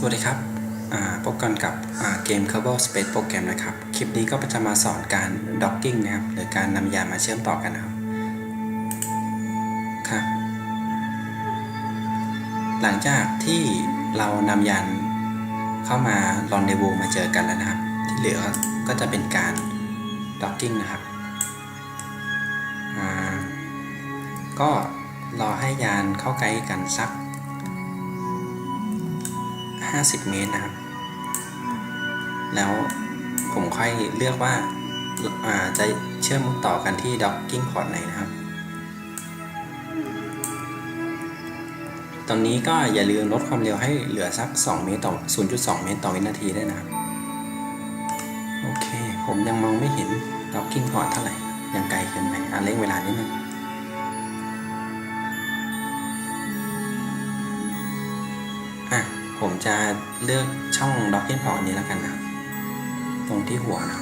สวัสดีครับพบกันกับเกม Kerbal Space Program นะครับ คลิปนี้ก็จะมาสอนการ docking นะครับ หรือการนำยานมาเชื่อมต่อกันนะครับ ครับ หลังจากที่เรานำยานเข้ามาลอนเดวูมาเจอกันแล้วนะครับ ที่เหลือก็จะเป็นการ docking นะครับ ก็รอให้ยานเข้าใกล้กันสัก 50 เมตรนะครับ แล้วผมค่อยเลือกว่าอ่าจะเชื่อมต่อกันที่ docking port ไหนนะครับ ตอนนี้ก็อย่าลืมลดความเร็วให้เหลือสัก 2 เมตรต่อ 0.2 เมตรต่อวินาทีได้วยนะครับ โอเค ผมยังมองไม่เห็น docking port เท่าไหร่ ยังไกลเกินไปอะเร่งเวลานิดนึง ผมจะเลือกช่อง docking port นี้แล้วกันนะตรงที่หัวนะ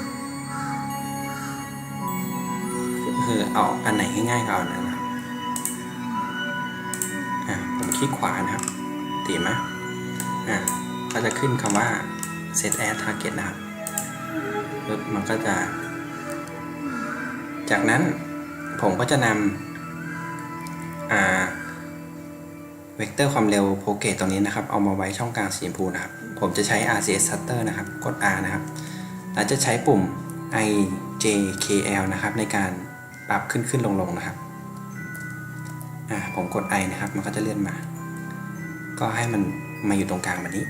คือเอาอันไหนง่ายๆก็เอาอันนั้นนะอะผมคลิกขวานะครับตีไหมอะก็จะขึ้นคำว่า set as target นะครับปึ๊บมันก็จะ จากนั้นผมก็จะนำอ่า เวกเตอร์ความเร็วโปรเกตตรงนี้นะครับ เอามาไว้ช่องกลางสีชมพูนะครับ ผมจะใช้ RCS Shutter นะครับ กด R นะครับ แล้วจะใช้ปุ่ม IJKL นะครับ ในการปรับขึ้นขึ้นลงลงนะครับอ่าผมกด I นะครับ มันก็จะเลื่อนมา ก็ให้มันมาอยู่ตรงกลางแบบนี้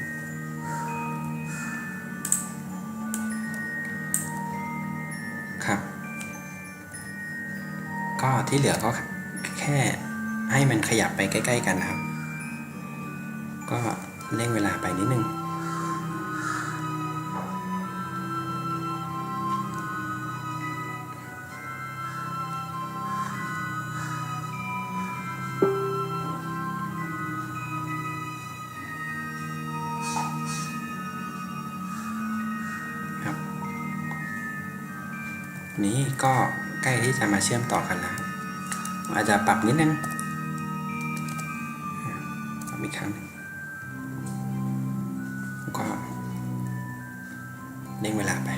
ครับ ก็ที่เหลือก็แค่ให้มันขยับไปใกล้ ๆ กันนะครับ ก็เร่งเวลาไปนิดนึงครับนี้ก็ใกล้ที่จะมาเชื่อมต่อกันแล้วอาจจะปรับนิดนึงอีกครั้ง เร่งเวลาไป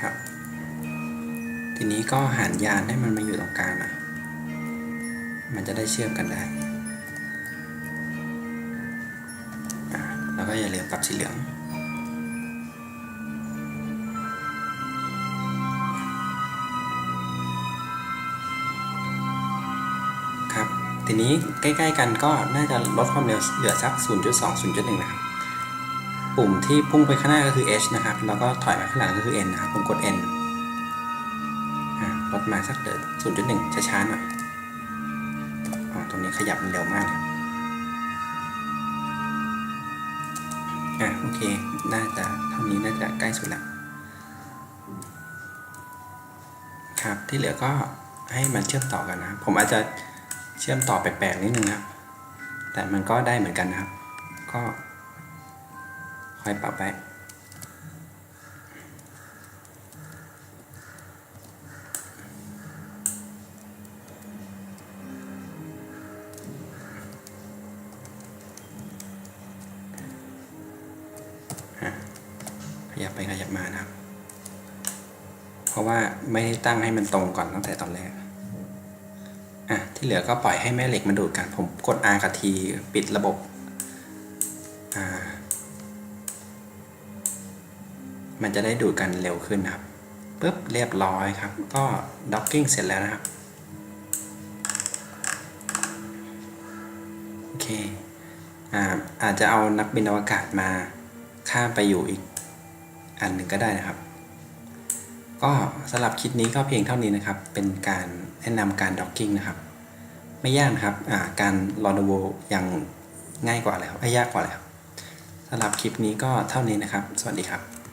ครับทีนี้ก็หันยานให้มันมาอยู่ตรงกลางน่อยมันจะได้เชื่อมกันได้ แล้วก็อย่าลืมปรับสีเหลือง ทีนี้ใกล้ๆกันก็น่าจะลดความเร็วเหลือสัก 0.2 0.1 นะครับ ปุ่มที่พุ่งไปข้างหน้าก็คือ H นะครับ แล้วก็ถอยมาข้างหลังก็คือ N นะครับ ผมกด N ลดมาสักเหลือ0.1 ช้าๆหน่อยอตรงนี้ขยับมันเร็วมากอะโอเค น่าจะเท่านี้น่าจะใกล้สุดล้วครับ ที่เหลือก็ให้มันเชื่อมต่อกันนะ ผมอาจจะ เชื่อมต่อแปลกๆนิดนึงนะครับ แต่มันก็ได้เหมือนกันนะครับ ก็ค่อยปรับไปขยับไปขยับมานะครับ เพราะว่าไม่ได้ตั้งให้มันตรงก่อนตั้งแต่ตอนแรก อะที่เหลือก็ปล่อยให้แม่เหล็กมันดูดกัน ผมกด R กับ T ปิดระบบอ่ามันจะได้ดูดกันเร็วขึ้นนะครับปุ๊บเรียบร้อยครับ ก็ docking เสร็จแล้วนะครับโอเคอ่าอาจจะเอานักบินอวกาศมาข้ามไปอยู่อีกอันหนึ่งก็ได้นะครับ ก็สำหรับคลิปนี้ก็เพียงเท่านี้นะครับ เป็นการแนะนำการด็อกกิ้งนะครับ ไม่ยากครับการลอนโวยังง่ายกว่าแล้วไม่ยากกว่าแล้วสำหรับคลิปนี้ก็เท่านี้นะครับ สวัสดีครับ